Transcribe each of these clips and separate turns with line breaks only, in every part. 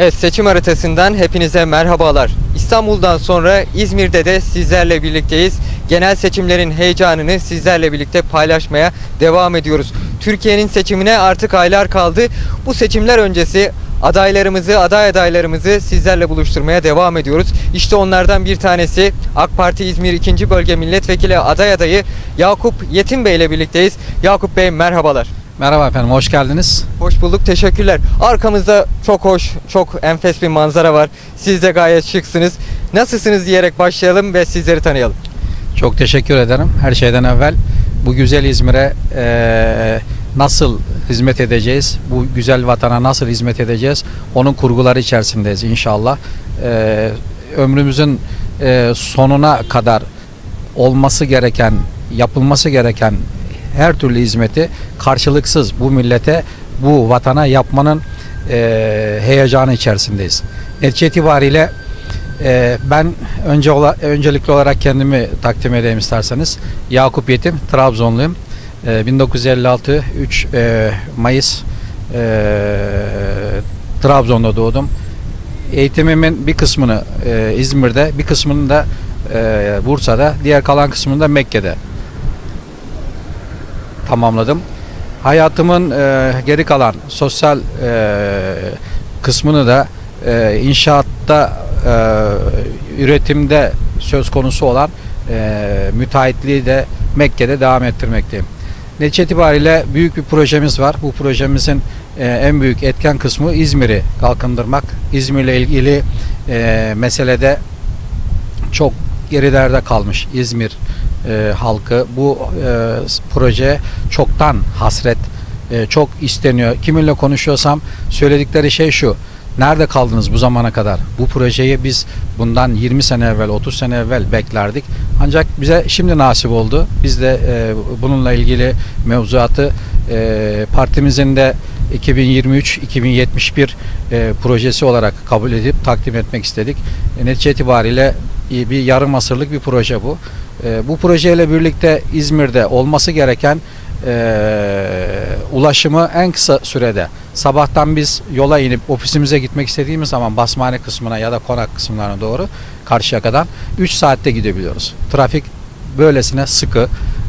Evet seçim haritasından hepinize merhabalar. İstanbul'dan sonra İzmir'de de sizlerle birlikteyiz. Genel seçimlerin heyecanını sizlerle birlikte paylaşmaya devam ediyoruz. Türkiye'nin seçimine artık aylar kaldı. Bu seçimler öncesi adaylarımızı, aday adaylarımızı sizlerle buluşturmaya devam ediyoruz. İşte onlardan bir tanesi AK Parti İzmir 2. Bölge Milletvekili aday adayı Yakup Yetim Bey ile birlikteyiz. Yakup Bey merhabalar.
Merhaba efendim, hoş geldiniz.
Hoş bulduk, teşekkürler. Arkamızda çok hoş, çok enfes bir manzara var. Siz de gayet şıksınız. Nasılsınız diyerek başlayalım ve sizleri tanıyalım.
Çok teşekkür ederim. Her şeyden evvel bu güzel İzmir'e eee, nasıl hizmet edeceğiz, bu güzel vatana nasıl hizmet edeceğiz, onun kurguları içerisindeyiz inşallah. Eee, ömrümüzün eee, sonuna kadar olması gereken, yapılması gereken her türlü hizmeti karşılıksız bu millete, bu vatana yapmanın eee, heyecanı içerisindeyiz. Netice itibariyle Ee, ben önce ola, öncelikli olarak kendimi takdim edeyim isterseniz. Yakup Yetim, Trabzonluyum. Ee, 1956 3 e, Mayıs e, Trabzon'da doğdum. Eğitimimin bir kısmını e, İzmir'de, bir kısmını da e, Bursa'da, diğer kalan kısmını da Mekke'de tamamladım. Hayatımın e, geri kalan sosyal e, kısmını da e, inşaatta e, üretimde söz konusu olan e, müteahhitliği de Mekke'de devam ettirmekteyim. Netice itibariyle büyük bir projemiz var. Bu projemizin e, en büyük etken kısmı İzmir'i kalkındırmak. İzmir'le ilgili e, meselede çok gerilerde kalmış İzmir e, halkı. Bu e, proje çoktan hasret, e, çok isteniyor. Kiminle konuşuyorsam söyledikleri şey şu. Nerede kaldınız bu zamana kadar? Bu projeyi biz bundan 20 sene evvel, 30 sene evvel beklerdik. Ancak bize şimdi nasip oldu. Biz de e, bununla ilgili mevzuatı e, partimizin de 2023-2071 e, projesi olarak kabul edip takdim etmek istedik. E, netice itibariyle bir yarım asırlık bir proje bu. E, bu projeyle birlikte İzmir'de olması gereken e, ulaşımı en kısa sürede sabahtan biz yola inip ofisimize gitmek istediğimiz zaman Basmane kısmına ya da Konak kısımlarına doğru karşıya kadar 3 saatte gidebiliyoruz. Trafik böylesine sıkı.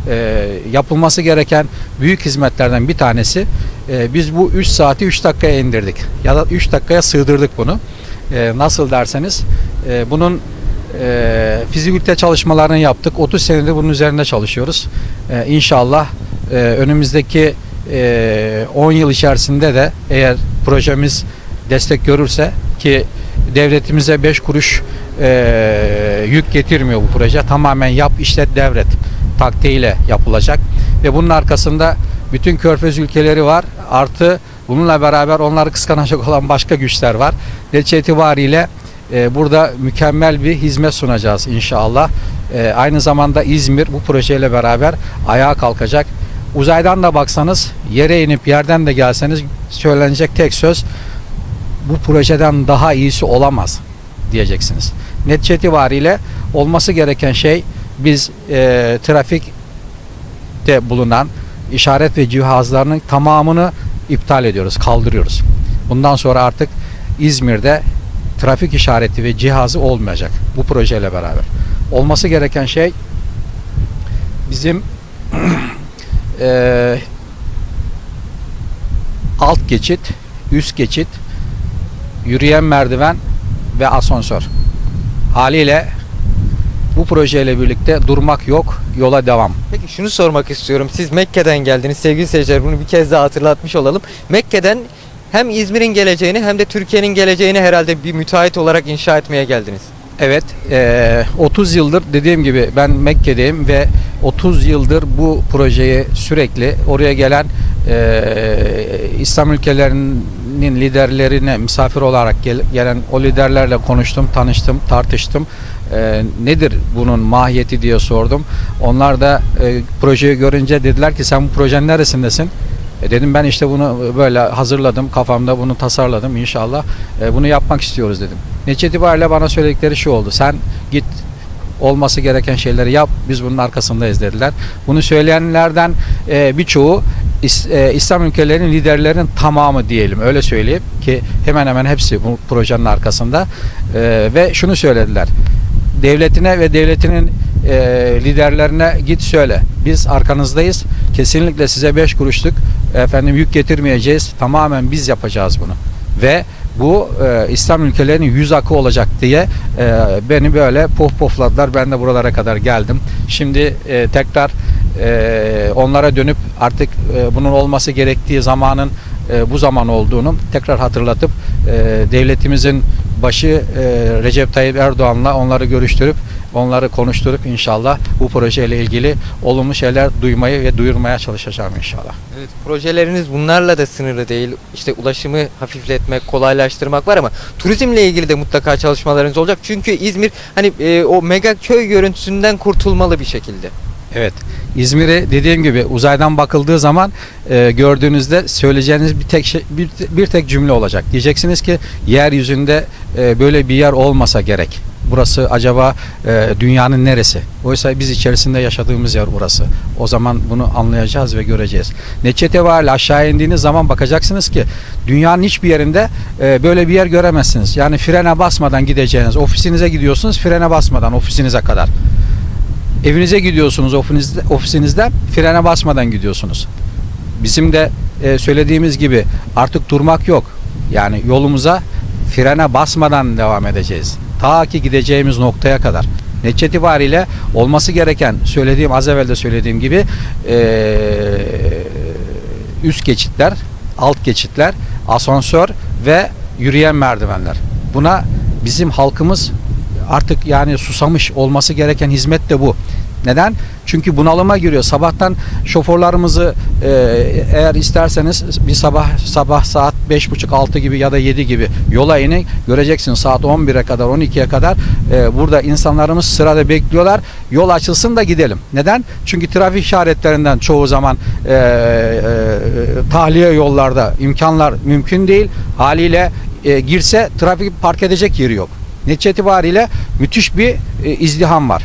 E, yapılması gereken büyük hizmetlerden bir tanesi e, biz bu 3 saati 3 dakikaya indirdik ya da 3 dakikaya sığdırdık bunu. E, nasıl derseniz e, bunun e, fizibilite çalışmalarını yaptık. 30 senedir bunun üzerinde çalışıyoruz. E, inşallah e, önümüzdeki e, 10 yıl içerisinde de eğer projemiz destek görürse ki devletimize 5 kuruş e, yük getirmiyor bu proje. Tamamen yap işlet devret taktiğiyle yapılacak ve bunun arkasında bütün körfez ülkeleri var. Artı bununla beraber onları kıskanacak olan başka güçler var. Netice itibariyle e, burada mükemmel bir hizmet sunacağız inşallah. E, aynı zamanda İzmir bu projeyle beraber ayağa kalkacak. Uzaydan da baksanız, yere inip yerden de gelseniz söylenecek tek söz bu projeden daha iyisi olamaz diyeceksiniz. Netice itibariyle olması gereken şey biz e, trafikte bulunan işaret ve cihazlarının tamamını iptal ediyoruz, kaldırıyoruz. Bundan sonra artık İzmir'de trafik işareti ve cihazı olmayacak bu projeyle beraber. Olması gereken şey bizim eee, alt geçit, üst geçit, yürüyen merdiven ve asansör. Haliyle bu projeyle birlikte durmak yok, yola devam.
Peki şunu sormak istiyorum. Siz Mekke'den geldiniz sevgili seyirciler. Bunu bir kez daha hatırlatmış olalım. Mekke'den hem İzmir'in geleceğini hem de Türkiye'nin geleceğini herhalde bir müteahhit olarak inşa etmeye geldiniz.
Evet, eee, 30 yıldır dediğim gibi ben Mekke'deyim ve 30 yıldır bu projeyi sürekli oraya gelen İslam ülkelerinin liderlerine misafir olarak gel- gelen o liderlerle konuştum, tanıştım, tartıştım. Nedir bunun mahiyeti diye sordum. Onlar da projeyi görünce dediler ki sen bu projenin neresindesin? E dedim ben işte bunu böyle hazırladım kafamda bunu tasarladım inşallah. E, bunu yapmak istiyoruz dedim. Netice itibariyle bana söyledikleri şu oldu. Sen git olması gereken şeyleri yap biz bunun arkasındayız dediler. Bunu söyleyenlerden e, birçoğu İs- e, İslam ülkelerinin liderlerinin tamamı diyelim öyle söyleyeyim ki hemen hemen hepsi bu projenin arkasında. E, ve şunu söylediler devletine ve devletinin e, liderlerine git söyle. Biz arkanızdayız. Kesinlikle size beş kuruşluk efendim yük getirmeyeceğiz. Tamamen biz yapacağız bunu. Ve bu e, İslam ülkelerinin yüz akı olacak diye e, beni böyle pohpohladılar. Ben de buralara kadar geldim. Şimdi e, tekrar e, onlara dönüp artık e, bunun olması gerektiği zamanın e, bu zaman olduğunu tekrar hatırlatıp e, devletimizin başı e, Recep Tayyip Erdoğan'la onları görüştürüp onları konuşturup inşallah bu projeyle ilgili olumlu şeyler duymayı ve duyurmaya çalışacağım inşallah.
Evet, projeleriniz bunlarla da sınırlı değil. İşte ulaşımı hafifletmek, kolaylaştırmak var ama turizmle ilgili de mutlaka çalışmalarınız olacak. Çünkü İzmir hani e, o mega köy görüntüsünden kurtulmalı bir şekilde.
Evet. İzmir'i dediğim gibi uzaydan bakıldığı zaman e, gördüğünüzde söyleyeceğiniz bir tek şey, bir, bir tek cümle olacak. Diyeceksiniz ki yeryüzünde e, böyle bir yer olmasa gerek. Burası acaba e, dünyanın neresi? Oysa biz içerisinde yaşadığımız yer burası. O zaman bunu anlayacağız ve göreceğiz. Neçete var aşağı indiğiniz zaman bakacaksınız ki dünyanın hiçbir yerinde e, böyle bir yer göremezsiniz. Yani frene basmadan gideceğiniz, ofisinize gidiyorsunuz frene basmadan ofisinize kadar. Evinize gidiyorsunuz ofisinizde, ofisinizden frene basmadan gidiyorsunuz. Bizim de e, söylediğimiz gibi artık durmak yok. Yani yolumuza frene basmadan devam edeceğiz. Ta ki gideceğimiz noktaya kadar. Netice itibariyle olması gereken söylediğim az evvel de söylediğim gibi e, üst geçitler, alt geçitler, asansör ve yürüyen merdivenler. Buna bizim halkımız artık yani susamış olması gereken hizmet de bu. Neden? Çünkü bunalıma giriyor. Sabahtan şoförlerimizi e, eğer isterseniz bir sabah sabah saat 5.30-6 gibi ya da 7 gibi yola inin. Göreceksiniz saat 11'e kadar 12'ye kadar e, burada insanlarımız sırada bekliyorlar. Yol açılsın da gidelim. Neden? Çünkü trafik işaretlerinden çoğu zaman e, e, tahliye yollarda imkanlar mümkün değil. Haliyle e, girse trafik park edecek yeri yok. Netice itibariyle müthiş bir e, izdiham var.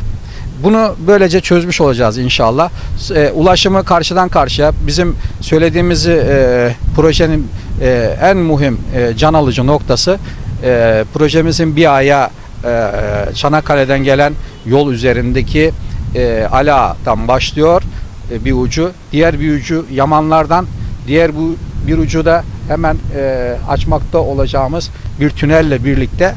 Bunu böylece çözmüş olacağız inşallah. E, ulaşımı karşıdan karşıya bizim söylediğimiz e, projenin e, en mühim e, can alıcı noktası e, projemizin bir aya e, Çanakkale'den gelen yol üzerindeki e, Ala'dan başlıyor e, bir ucu. Diğer bir ucu Yamanlardan, diğer bu bir ucu da hemen e, açmakta olacağımız bir tünelle birlikte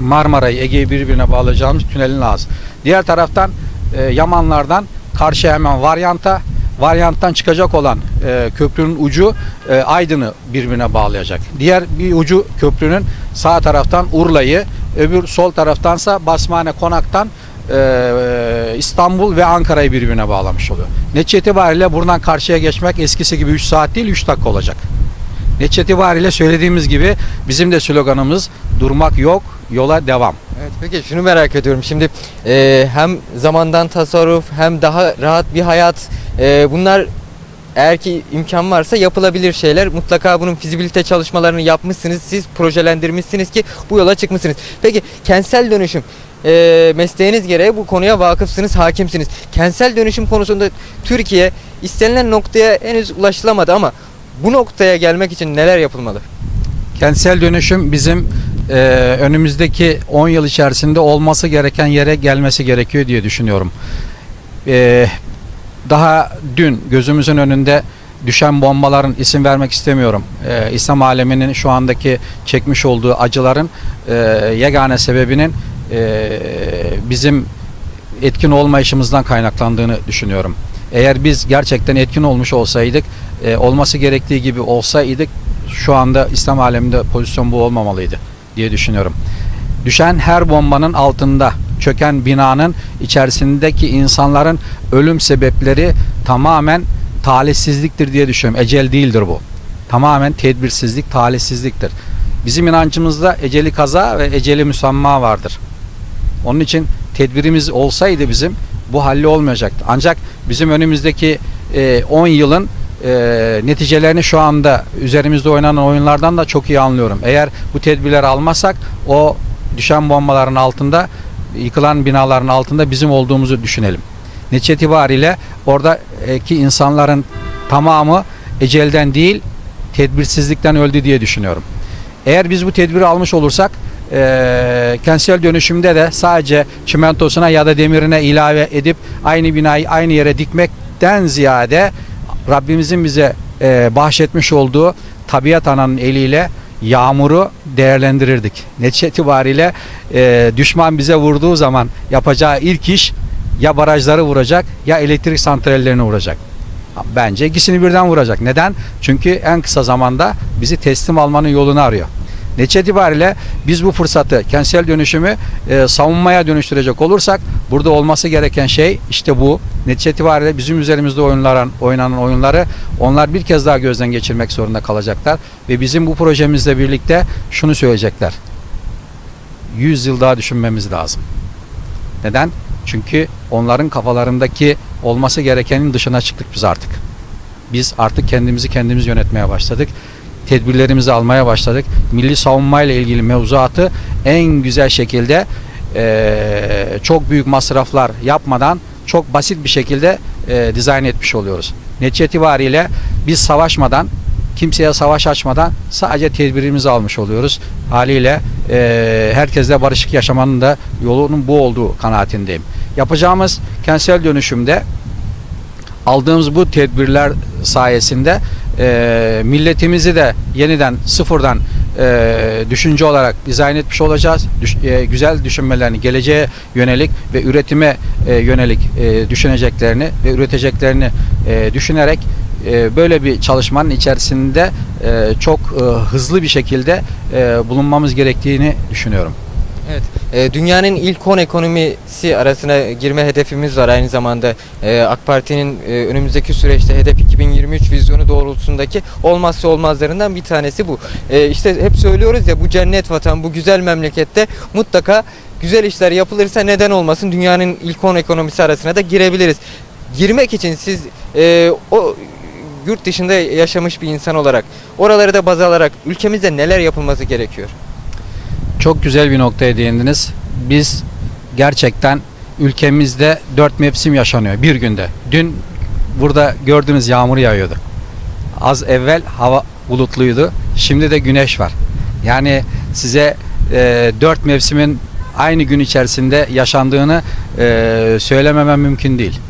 Marmara'yı Ege'yi birbirine bağlayacağımız tünelin ağzı. Diğer taraftan e, Yamanlardan karşı hemen Varyant'a Varyant'tan çıkacak olan e, köprünün ucu e, Aydın'ı birbirine bağlayacak. Diğer bir ucu köprünün sağ taraftan Urla'yı, öbür sol taraftansa Basmane Konak'tan e, İstanbul ve Ankara'yı birbirine bağlamış oluyor. Netice itibariyle buradan karşıya geçmek eskisi gibi 3 saat değil 3 dakika olacak. Netice itibariyle söylediğimiz gibi bizim de sloganımız durmak yok, yola devam.
Evet peki şunu merak ediyorum. Şimdi e, hem zamandan tasarruf hem daha rahat bir hayat e, bunlar eğer ki imkan varsa yapılabilir şeyler. Mutlaka bunun fizibilite çalışmalarını yapmışsınız. Siz projelendirmişsiniz ki bu yola çıkmışsınız. Peki kentsel dönüşüm e, mesleğiniz gereği bu konuya vakıfsınız, hakimsiniz. Kentsel dönüşüm konusunda Türkiye istenilen noktaya henüz ulaşılamadı ama bu noktaya gelmek için neler yapılmalı?
Kentsel dönüşüm bizim e, önümüzdeki 10 yıl içerisinde olması gereken yere gelmesi gerekiyor diye düşünüyorum. E, daha dün gözümüzün önünde düşen bombaların isim vermek istemiyorum. E, İslam aleminin şu andaki çekmiş olduğu acıların e, yegane sebebinin e, bizim etkin olmayışımızdan kaynaklandığını düşünüyorum. Eğer biz gerçekten etkin olmuş olsaydık, e, olması gerektiği gibi olsaydık şu anda İslam aleminde pozisyon bu olmamalıydı diye düşünüyorum. Düşen her bombanın altında çöken binanın içerisindeki insanların ölüm sebepleri tamamen talihsizliktir diye düşünüyorum. Ecel değildir bu. Tamamen tedbirsizlik, talihsizliktir. Bizim inancımızda eceli kaza ve eceli müsamma vardır. Onun için tedbirimiz olsaydı bizim bu halli olmayacaktı. Ancak bizim önümüzdeki e, 10 yılın e, neticelerini şu anda üzerimizde oynanan oyunlardan da çok iyi anlıyorum. Eğer bu tedbirleri almazsak o düşen bombaların altında yıkılan binaların altında bizim olduğumuzu düşünelim. Netice itibariyle oradaki insanların tamamı ecelden değil tedbirsizlikten öldü diye düşünüyorum. Eğer biz bu tedbiri almış olursak eee kentsel dönüşümde de sadece çimentosuna ya da demirine ilave edip aynı binayı aynı yere dikmekten ziyade Rabbimizin bize eee, bahşetmiş olduğu tabiat ananın eliyle yağmuru değerlendirirdik. Netice itibariyle eee, düşman bize vurduğu zaman yapacağı ilk iş ya barajları vuracak ya elektrik santrallerini vuracak. Bence ikisini birden vuracak. Neden? Çünkü en kısa zamanda bizi teslim almanın yolunu arıyor. Netice itibariyle biz bu fırsatı kentsel dönüşümü e, savunmaya dönüştürecek olursak burada olması gereken şey işte bu. Netice itibariyle bizim üzerimizde oyunlanan, oynanan oyunları onlar bir kez daha gözden geçirmek zorunda kalacaklar. Ve bizim bu projemizle birlikte şunu söyleyecekler. 100 yıl daha düşünmemiz lazım. Neden? Çünkü onların kafalarındaki olması gerekenin dışına çıktık biz artık. Biz artık kendimizi kendimiz yönetmeye başladık. Tedbirlerimizi almaya başladık. Milli savunma ile ilgili mevzuatı en güzel şekilde eee, çok büyük masraflar yapmadan çok basit bir şekilde eee, dizayn etmiş oluyoruz. Netice itibariyle biz savaşmadan kimseye savaş açmadan sadece tedbirimizi almış oluyoruz. Haliyle eee herkesle barışık yaşamanın da yolunun bu olduğu kanaatindeyim. Yapacağımız kentsel dönüşümde aldığımız bu tedbirler sayesinde eee, milletimizi de yeniden sıfırdan eee, düşünce olarak dizayn etmiş olacağız. Düş- eee, güzel düşünmelerini geleceğe yönelik ve üretime eee, yönelik eee, düşüneceklerini ve üreteceklerini eee, düşünerek eee, böyle bir çalışmanın içerisinde eee, çok eee, hızlı bir şekilde eee, bulunmamız gerektiğini düşünüyorum.
Evet. e, dünyanın ilk 10 ekonomisi arasına girme hedefimiz var aynı zamanda. E, AK Parti'nin e, önümüzdeki süreçte hedef 2023 vizyonu doğrultusundaki olmazsa olmazlarından bir tanesi bu. E, işte hep söylüyoruz ya bu cennet vatan, bu güzel memlekette mutlaka güzel işler yapılırsa neden olmasın dünyanın ilk 10 ekonomisi arasına da girebiliriz. Girmek için siz e, o yurt dışında yaşamış bir insan olarak oraları da baz alarak ülkemizde neler yapılması gerekiyor?
Çok güzel bir noktaya değindiniz. Biz gerçekten ülkemizde dört mevsim yaşanıyor bir günde. Dün burada gördüğünüz yağmur yağıyordu. Az evvel hava bulutluydu. Şimdi de güneş var. Yani size e, dört mevsimin aynı gün içerisinde yaşandığını e, söylememem mümkün değil.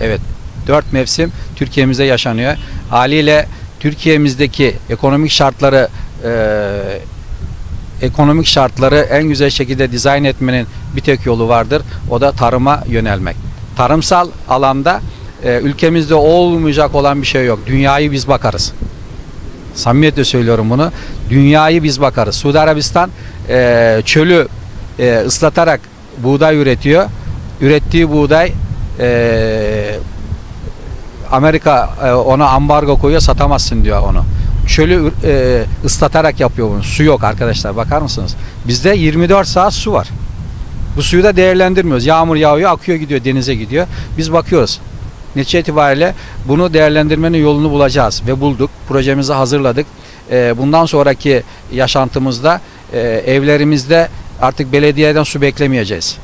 Evet, dört mevsim Türkiye'mizde yaşanıyor. Haliyle Türkiye'mizdeki ekonomik şartları e, ekonomik şartları en güzel şekilde dizayn etmenin bir tek yolu vardır. O da tarıma yönelmek. Tarımsal alanda e, ülkemizde olmayacak olan bir şey yok. Dünyayı biz bakarız. Samimiyetle söylüyorum bunu. Dünyayı biz bakarız. Suudi Arabistan e, çölü e, ıslatarak buğday üretiyor. Ürettiği buğday e, Amerika e, ona ambargo koyuyor satamazsın diyor onu. Çölü e, ıslatarak yapıyor bunu. Su yok arkadaşlar bakar mısınız? Bizde 24 saat su var. Bu suyu da değerlendirmiyoruz. Yağmur yağıyor akıyor gidiyor denize gidiyor. Biz bakıyoruz. Netice itibariyle bunu değerlendirmenin yolunu bulacağız ve bulduk. Projemizi hazırladık. E, bundan sonraki yaşantımızda e, evlerimizde artık belediyeden su beklemeyeceğiz.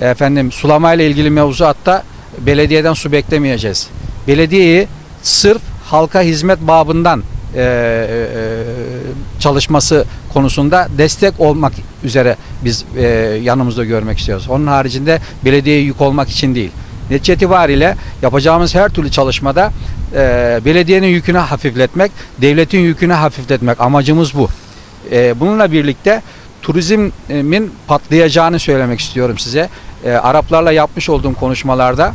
Efendim sulama ile ilgili mevzuatta belediyeden su beklemeyeceğiz. Belediyeyi sırf halka hizmet babından e, e, çalışması konusunda destek olmak üzere biz e, yanımızda görmek istiyoruz. Onun haricinde belediyeye yük olmak için değil. Netice itibariyle yapacağımız her türlü çalışmada belediyenin yükünü hafifletmek, devletin yükünü hafifletmek amacımız bu. Bununla birlikte turizmin patlayacağını söylemek istiyorum size. Araplarla yapmış olduğum konuşmalarda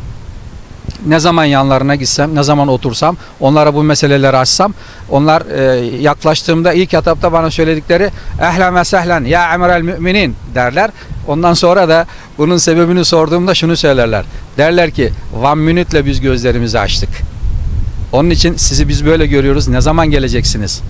ne zaman yanlarına gitsem, ne zaman otursam, onlara bu meseleleri açsam, onlar e, yaklaştığımda ilk etapta bana söyledikleri ehlen ve sehlen ya emirel müminin derler. Ondan sonra da bunun sebebini sorduğumda şunu söylerler. Derler ki one minute'le biz gözlerimizi açtık. Onun için sizi biz böyle görüyoruz. Ne zaman geleceksiniz?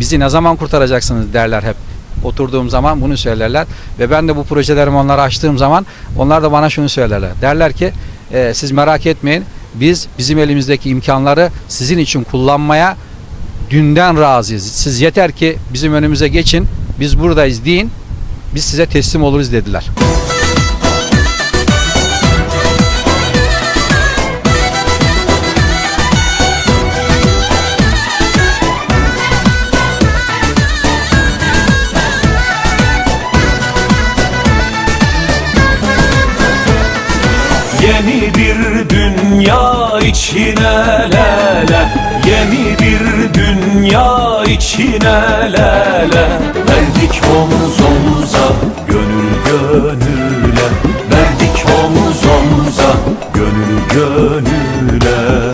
Bizi ne zaman kurtaracaksınız derler hep. Oturduğum zaman bunu söylerler ve ben de bu projelerimi onlara açtığım zaman onlar da bana şunu söylerler. Derler ki e, siz merak etmeyin biz bizim elimizdeki imkanları sizin için kullanmaya dünden razıyız. Siz yeter ki bizim önümüze geçin biz buradayız deyin biz size teslim oluruz dediler.
Yeni bir dünya içine lele Yeni bir dünya içine lele Verdik omuz omuza gönül gönüle. Verdik omuz omuza gönül gönüle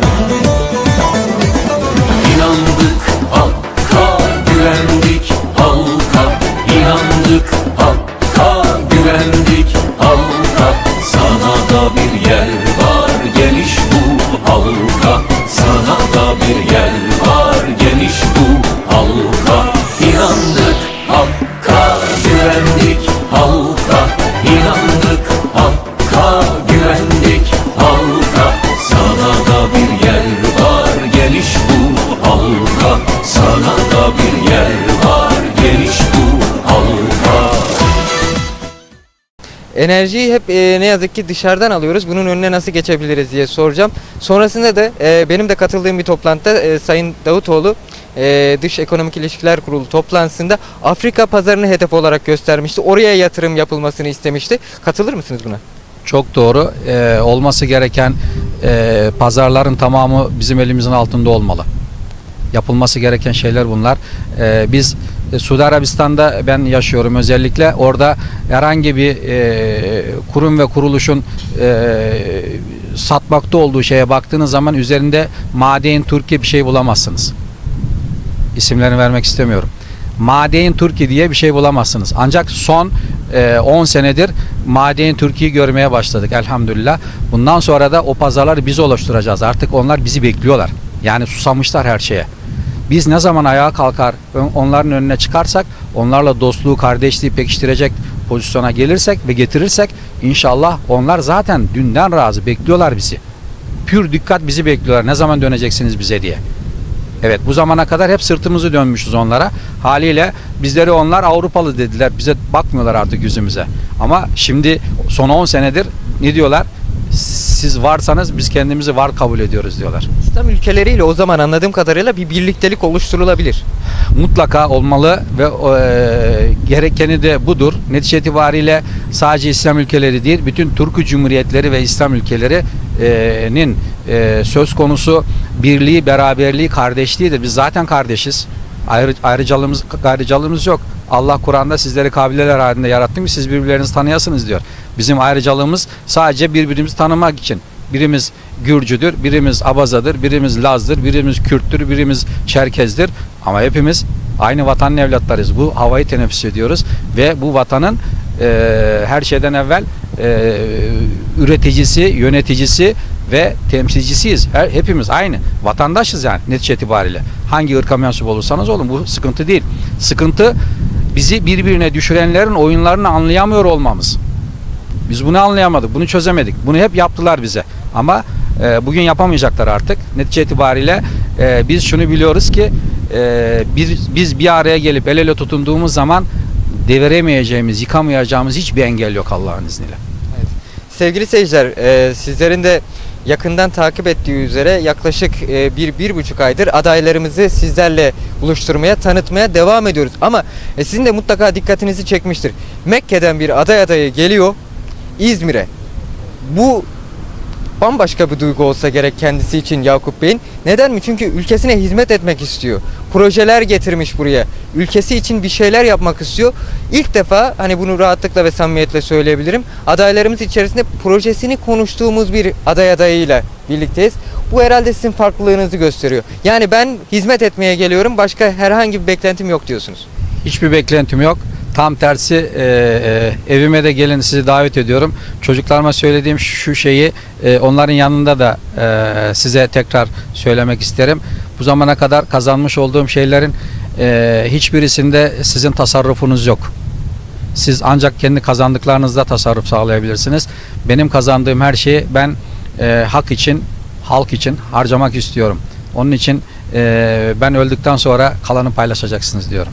Enerjiyi hep e, ne yazık ki dışarıdan alıyoruz. Bunun önüne nasıl geçebiliriz diye soracağım. Sonrasında da e, benim de katıldığım bir toplantıda e, Sayın Davutoğlu e, Dış Ekonomik İlişkiler Kurulu toplantısında Afrika pazarını hedef olarak göstermişti. Oraya yatırım yapılmasını istemişti. Katılır mısınız buna?
Çok doğru. Ee, olması gereken e, pazarların tamamı bizim elimizin altında olmalı. Yapılması gereken şeyler bunlar. Ee, biz e, Suudi Arabistan'da ben yaşıyorum özellikle. Orada herhangi bir e, kurum ve kuruluşun e, satmakta olduğu şeye baktığınız zaman üzerinde Madein Türkiye bir şey bulamazsınız. İsimlerini vermek istemiyorum. Madein Türkiye diye bir şey bulamazsınız. Ancak son e, 10 senedir Madein Türkiye'yi görmeye başladık elhamdülillah. Bundan sonra da o pazarları biz oluşturacağız. Artık onlar bizi bekliyorlar. Yani susamışlar her şeye. Biz ne zaman ayağa kalkar onların önüne çıkarsak onlarla dostluğu, kardeşliği pekiştirecek pozisyona gelirsek ve getirirsek inşallah onlar zaten dünden razı bekliyorlar bizi. Pür dikkat bizi bekliyorlar. Ne zaman döneceksiniz bize diye. Evet bu zamana kadar hep sırtımızı dönmüşüz onlara. Haliyle bizleri onlar Avrupalı dediler. Bize bakmıyorlar artık yüzümüze. Ama şimdi son 10 senedir ne diyorlar? Siz varsanız biz kendimizi var kabul ediyoruz diyorlar.
İslam ülkeleriyle o zaman anladığım kadarıyla bir birliktelik oluşturulabilir.
mutlaka olmalı ve e, gerekeni de budur. Netice itibariyle sadece İslam ülkeleri değil, bütün Türk Cumhuriyetleri ve İslam ülkelerinin e, söz konusu birliği, beraberliği, kardeşliğidir. Biz zaten kardeşiz. Ayrı, ayrıcalığımız, ayrıcalığımız yok. Allah Kur'an'da sizleri kabileler halinde yarattım ki siz birbirlerinizi tanıyasınız diyor. Bizim ayrıcalığımız sadece birbirimizi tanımak için. Birimiz Gürcüdür, birimiz Abazadır, birimiz Laz'dır, birimiz Kürttür, birimiz Çerkez'dir. Ama hepimiz aynı vatanın evlatlarıyız. Bu havayı teneffüs ediyoruz ve bu vatanın e, her şeyden evvel e, üreticisi, yöneticisi ve temsilcisiyiz. Her, hepimiz aynı. Vatandaşız yani netice itibariyle. Hangi ırka mensup olursanız olun bu sıkıntı değil. Sıkıntı bizi birbirine düşürenlerin oyunlarını anlayamıyor olmamız. Biz bunu anlayamadık, bunu çözemedik. Bunu hep yaptılar bize. Ama e, bugün yapamayacaklar artık. Netice itibariyle e, biz şunu biliyoruz ki e, biz, biz bir araya gelip el ele tutunduğumuz zaman deviremeyeceğimiz, yıkamayacağımız hiçbir engel yok Allah'ın izniyle.
Sevgili seyirciler, e, sizlerin de yakından takip ettiği üzere yaklaşık e, bir, bir buçuk aydır adaylarımızı sizlerle buluşturmaya, tanıtmaya devam ediyoruz. Ama e, sizin de mutlaka dikkatinizi çekmiştir. Mekke'den bir aday adayı geliyor İzmir'e. Bu bambaşka bir duygu olsa gerek kendisi için Yakup Bey'in. Neden mi? Çünkü ülkesine hizmet etmek istiyor. Projeler getirmiş buraya. Ülkesi için bir şeyler yapmak istiyor. İlk defa hani bunu rahatlıkla ve samimiyetle söyleyebilirim. Adaylarımız içerisinde projesini konuştuğumuz bir aday adayıyla birlikteyiz. Bu herhalde sizin farklılığınızı gösteriyor. Yani ben hizmet etmeye geliyorum. Başka herhangi bir beklentim yok diyorsunuz.
Hiçbir beklentim yok. Tam tersi e, e, evime de gelin sizi davet ediyorum. Çocuklarıma söylediğim şu şeyi e, onların yanında da e, size tekrar söylemek isterim. Bu zamana kadar kazanmış olduğum şeylerin e, hiçbirisinde sizin tasarrufunuz yok. Siz ancak kendi kazandıklarınızda tasarruf sağlayabilirsiniz. Benim kazandığım her şeyi ben e, hak için, halk için harcamak istiyorum. Onun için e, ben öldükten sonra kalanı paylaşacaksınız diyorum.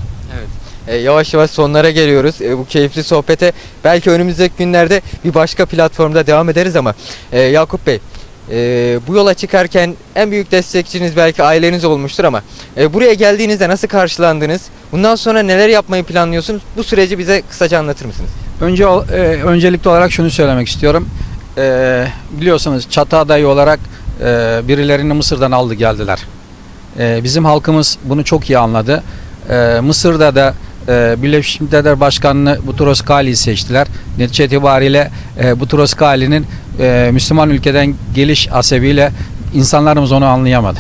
E, yavaş yavaş sonlara geliyoruz. E, bu keyifli sohbete belki önümüzdeki günlerde bir başka platformda devam ederiz ama e, Yakup Bey bu yola çıkarken en büyük destekçiniz belki aileniz olmuştur ama buraya geldiğinizde nasıl karşılandınız? Bundan sonra neler yapmayı planlıyorsunuz? Bu süreci bize kısaca anlatır mısınız?
Önce öncelikli olarak şunu söylemek istiyorum. biliyorsunuz çatı adayı olarak birilerini Mısır'dan aldı geldiler. Bizim halkımız bunu çok iyi anladı. Mısır'da da e, Birleşmiş Milletler Başkanı'nı Butros Ghali'yi seçtiler. Netice itibariyle e, Butros Ghali'nin e, Müslüman ülkeden geliş asebiyle insanlarımız onu anlayamadı.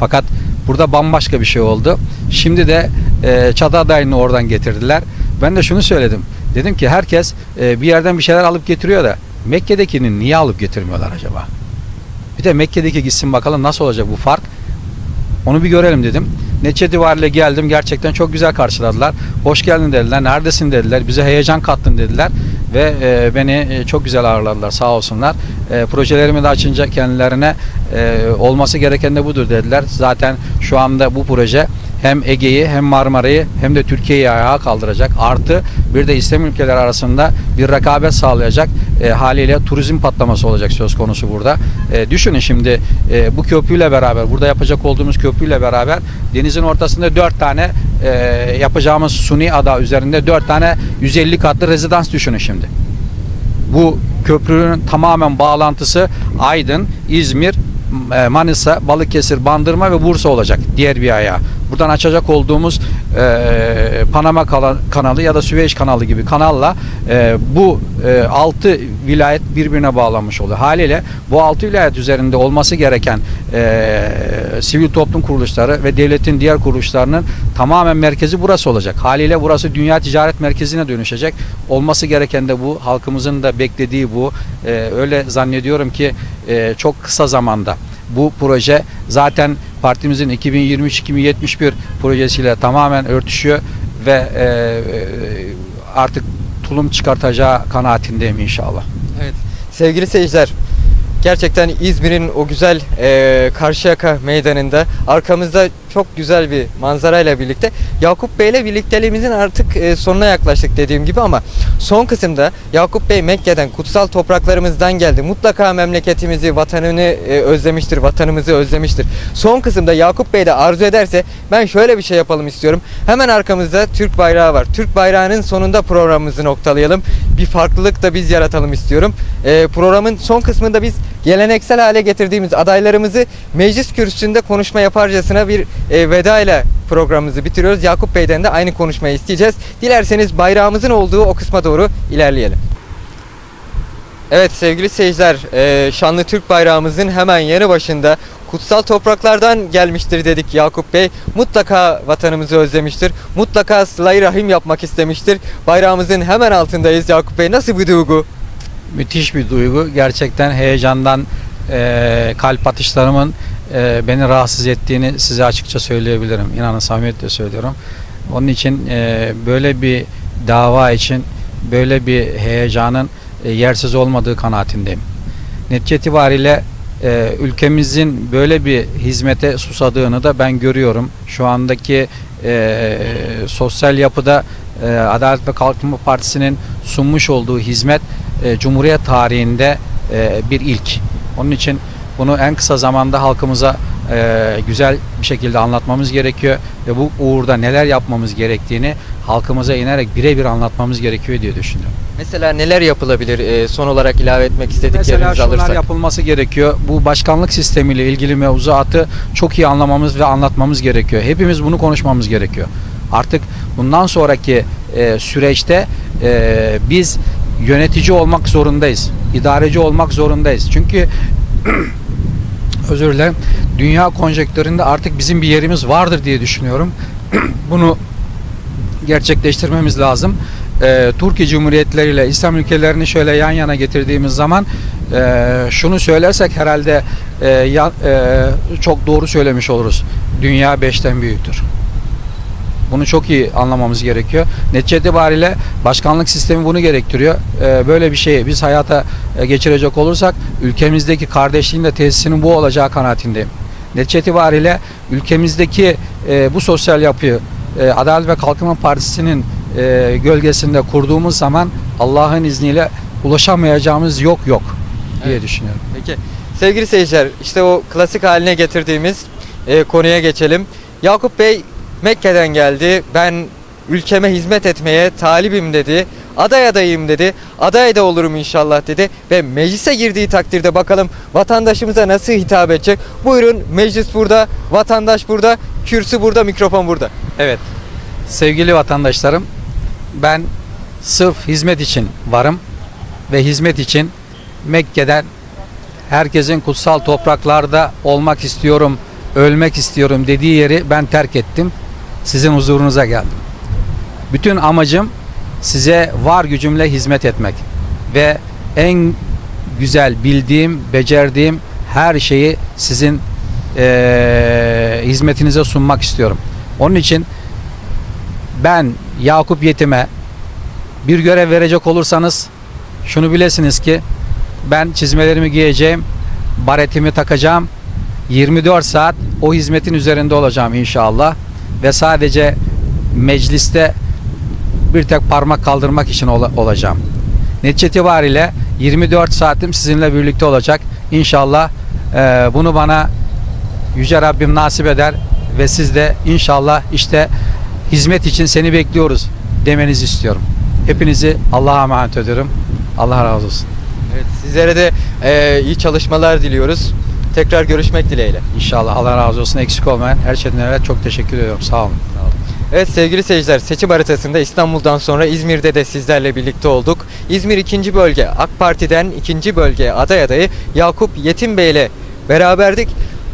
Fakat burada bambaşka bir şey oldu. Şimdi de e, adayını oradan getirdiler. Ben de şunu söyledim. Dedim ki herkes e, bir yerden bir şeyler alıp getiriyor da Mekke'dekini niye alıp getirmiyorlar acaba? Bir de Mekke'deki gitsin bakalım nasıl olacak bu fark. Onu bir görelim dedim. Netice itibariyle geldim. Gerçekten çok güzel karşıladılar. Hoş geldin dediler. Neredesin dediler. Bize heyecan kattın dediler. Ve e, beni e, çok güzel ağırladılar. Sağ olsunlar. E, projelerimi de açınca kendilerine e, olması gereken de budur dediler. Zaten şu anda bu proje hem Ege'yi hem Marmara'yı hem de Türkiye'yi ayağa kaldıracak. Artı bir de İslam ülkeleri arasında bir rekabet sağlayacak e, haliyle turizm patlaması olacak söz konusu burada. E, düşünün şimdi e, bu köprüyle beraber burada yapacak olduğumuz köprüyle beraber denizin ortasında dört tane e, yapacağımız suni ada üzerinde dört tane 150 katlı rezidans düşünün şimdi. Bu köprünün tamamen bağlantısı Aydın, İzmir, e, Manisa, Balıkesir, Bandırma ve Bursa olacak diğer bir ayağı. Buradan açacak olduğumuz e, Panama kanalı ya da Süveyş kanalı gibi kanalla e, bu e, 6 vilayet birbirine bağlanmış oluyor. Haliyle bu 6 vilayet üzerinde olması gereken e, sivil toplum kuruluşları ve devletin diğer kuruluşlarının tamamen merkezi burası olacak. Haliyle burası dünya ticaret merkezine dönüşecek. Olması gereken de bu. Halkımızın da beklediği bu. E, öyle zannediyorum ki e, çok kısa zamanda bu proje zaten partimizin 2023-2071 projesiyle tamamen örtüşüyor ve e, e, artık tulum çıkartacağı kanaatindeyim inşallah.
Evet. Sevgili seyirciler, gerçekten İzmir'in o güzel e, Karşıyaka meydanında arkamızda çok güzel bir manzarayla birlikte Yakup Bey ile birlikteliğimizin artık e, sonuna yaklaştık dediğim gibi ama son kısımda Yakup Bey Mekke'den kutsal topraklarımızdan geldi. Mutlaka memleketimizi, vatanını e, özlemiştir, vatanımızı özlemiştir. Son kısımda Yakup Bey de arzu ederse ben şöyle bir şey yapalım istiyorum. Hemen arkamızda Türk bayrağı var. Türk bayrağının sonunda programımızı noktalayalım. Bir farklılık da biz yaratalım istiyorum. E, programın son kısmında biz geleneksel hale getirdiğimiz adaylarımızı meclis kürsüsünde konuşma yaparcasına bir e, veda ile programımızı bitiriyoruz. Yakup Bey'den de aynı konuşmayı isteyeceğiz. Dilerseniz bayrağımızın olduğu o kısma doğru ilerleyelim. Evet sevgili seyirciler, e, şanlı Türk bayrağımızın hemen yanı başında kutsal topraklardan gelmiştir dedik Yakup Bey. Mutlaka vatanımızı özlemiştir. Mutlaka sıla rahim yapmak istemiştir. Bayrağımızın hemen altındayız Yakup Bey. Nasıl bir duygu?
Müthiş bir duygu. Gerçekten heyecandan e, kalp atışlarımın e, beni rahatsız ettiğini size açıkça söyleyebilirim. İnanın samimiyetle söylüyorum. Onun için e, böyle bir dava için böyle bir heyecanın e, yersiz olmadığı kanaatindeyim. Netice itibariyle e, ülkemizin böyle bir hizmete susadığını da ben görüyorum. Şu andaki e, sosyal yapıda e, Adalet ve Kalkınma Partisi'nin sunmuş olduğu hizmet e, Cumhuriyet tarihinde e, bir ilk. Onun için bunu en kısa zamanda halkımıza e, güzel bir şekilde anlatmamız gerekiyor ve bu uğurda neler yapmamız gerektiğini halkımıza inerek birebir anlatmamız gerekiyor diye düşünüyorum.
Mesela neler yapılabilir? E, son olarak ilave etmek
Mesela
istediklerinizi
şunlar
alırsak.
yapılması gerekiyor. Bu başkanlık sistemiyle ilgili mevzuatı çok iyi anlamamız ve anlatmamız gerekiyor. Hepimiz bunu konuşmamız gerekiyor. Artık bundan sonraki e, süreçte e, biz yönetici olmak zorundayız. İdareci olmak zorundayız. Çünkü özür dilerim. Dünya konjektöründe artık bizim bir yerimiz vardır diye düşünüyorum. Bunu gerçekleştirmemiz lazım. Ee, Türkiye Cumhuriyetleri ile İslam ülkelerini şöyle yan yana getirdiğimiz zaman e, şunu söylersek herhalde e, ya- e, çok doğru söylemiş oluruz. Dünya beşten büyüktür. Bunu çok iyi anlamamız gerekiyor. Netice itibariyle başkanlık sistemi bunu gerektiriyor. Ee, böyle bir şeyi biz hayata e, geçirecek olursak ülkemizdeki kardeşliğin de tesisinin bu olacağı kanaatindeyim. Netice itibariyle ülkemizdeki e, bu sosyal yapıyı e, Adalet ve Kalkınma Partisi'nin e, gölgesinde kurduğumuz zaman Allah'ın izniyle ulaşamayacağımız yok yok diye
Evet.
düşünüyorum.
Peki. Sevgili seyirciler, işte o klasik haline getirdiğimiz e, konuya geçelim. Yakup Bey Mekke'den geldi. Ben ülkeme hizmet etmeye talibim dedi. aday adayım dedi. Aday da olurum inşallah dedi ve meclise girdiği takdirde bakalım vatandaşımıza nasıl hitap edecek. Buyurun meclis burada, vatandaş burada, kürsü burada, mikrofon burada.
Evet. Sevgili vatandaşlarım, ben sırf hizmet için varım ve hizmet için Mekke'den herkesin kutsal topraklarda olmak istiyorum, ölmek istiyorum dediği yeri ben terk ettim. Sizin huzurunuza geldim. Bütün amacım size var gücümle hizmet etmek ve en güzel bildiğim, becerdiğim her şeyi sizin eee, hizmetinize sunmak istiyorum. Onun için ben Yakup Yetim'e bir görev verecek olursanız şunu bilesiniz ki ben çizmelerimi giyeceğim, baretimi takacağım. 24 saat o hizmetin üzerinde olacağım inşallah ve sadece mecliste bir tek parmak kaldırmak için ola- olacağım. Netice itibariyle 24 saatim sizinle birlikte olacak. İnşallah eee, bunu bana Yüce Rabbim nasip eder ve siz de inşallah işte hizmet için seni bekliyoruz demenizi istiyorum. Hepinizi Allah'a emanet ediyorum. Allah razı olsun.
Evet, sizlere de eee, iyi çalışmalar diliyoruz. Tekrar görüşmek dileğiyle.
İnşallah Allah razı olsun. Eksik olmayan her şeyden evvel çok teşekkür ediyorum. Sağ olun.
Evet sevgili seyirciler seçim haritasında İstanbul'dan sonra İzmir'de de sizlerle birlikte olduk. İzmir 2. bölge AK Parti'den 2. bölge aday adayı Yakup Yetim Bey ile beraberdik.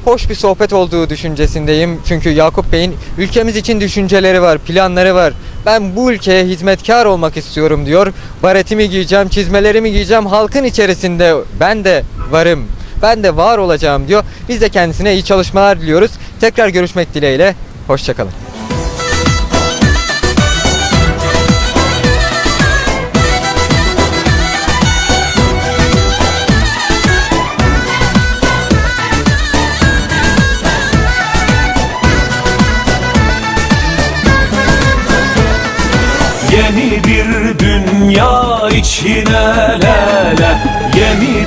Hoş bir sohbet olduğu düşüncesindeyim. Çünkü Yakup Bey'in ülkemiz için düşünceleri var, planları var. Ben bu ülkeye hizmetkar olmak istiyorum diyor. Baretimi giyeceğim, çizmelerimi giyeceğim. Halkın içerisinde ben de varım. Ben de var olacağım diyor. Biz de kendisine iyi çalışmalar diliyoruz. Tekrar görüşmek dileğiyle. Hoşçakalın.
Yeni bir dünya içine lele Yeni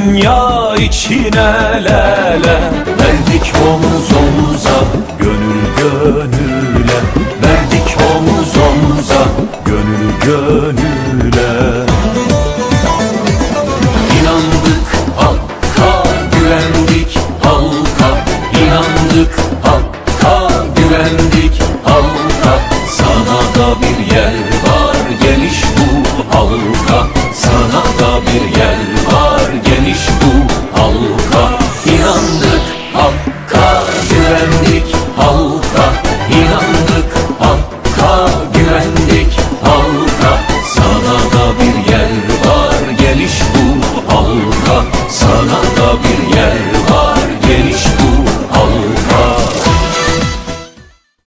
dünya içine lele Verdik omuz omuza gönül gönüle. Verdik omuz omuza gönül gönüle